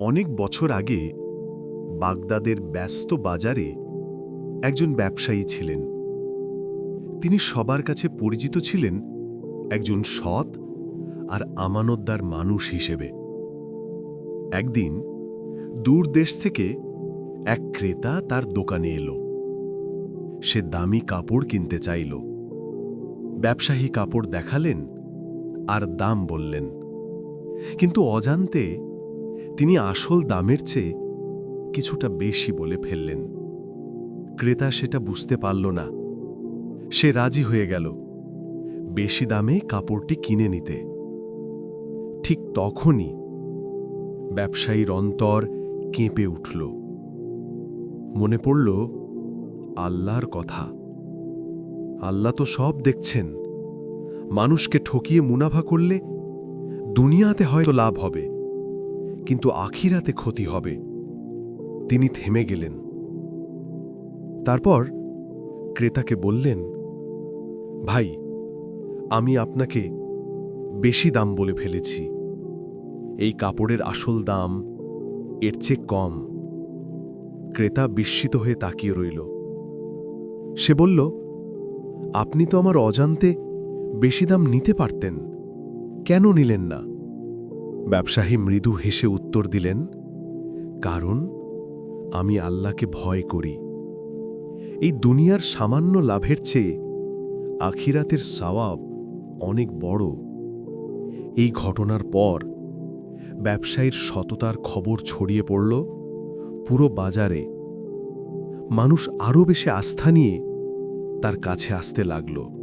অনেক বছর আগে বাগদাদের ব্যস্ত বাজারে একজন ব্যবসায়ী ছিলেন। তিনি সবার কাছে পরিচিত ছিলেন একজন সৎ আর আমানতদার মানুষ হিসেবে। একদিন দূর দেশ থেকে এক ক্রেতা তার দোকানে এলো। সে দামি কাপড় কিনতে চাইল। ব্যবসায়ী কাপড় দেখালেন আর দাম বললেন, কিন্তু অজান্তে তিনি আসল দামের চেয়ে কিছুটা বেশি বলে ফেললেন। ক্রেতা সেটা বুঝতে পারল না। সে রাজি হয়ে গেল। বেশি দামে কাপড়টি কিনে নিতে। ঠিক তখনই ব্যবসায়ীর অন্তর কেঁপে উঠল। মনে পড়ল, আল্লাহর কথা। আল্লাহ তো সব দেখছেন। মানুষকে ঠকিয়ে মুনাফা করলে দুনিয়াতে হয়তো লাভ হবে। কিন্তু আখিরাতে ক্ষতি হবে। তিনি থেমে গেলেন। তারপর ক্রেতাকে বললেন, ভাই, আমি আপনাকে বেশি দাম বলে ফেলেছি। এই কাপড়ের আসল দাম এর চেয়ে কম ক্রেতা বিস্মিত হয়ে তাকিয়ে রইল। সে বলল, আপনি তো আমার অজান্তে বেশি দাম নিতে পারতেন। কেন নিলেন না? ব্যবসায়ী মৃদু হেসে উত্তর দিলেন, কারণ আমি আল্লাহকে ভয় করি। এই দুনিয়ার সামান্য লাভের চেয়ে আখিরাতের সওয়াব অনেক বড়। এই ঘটনার পর ব্যবসায়ীর সততার খবর ছড়িয়ে পড়ল পুরো বাজারে। মানুষ আরও বেশি আস্থা নিয়ে তার কাছে আসতে লাগল।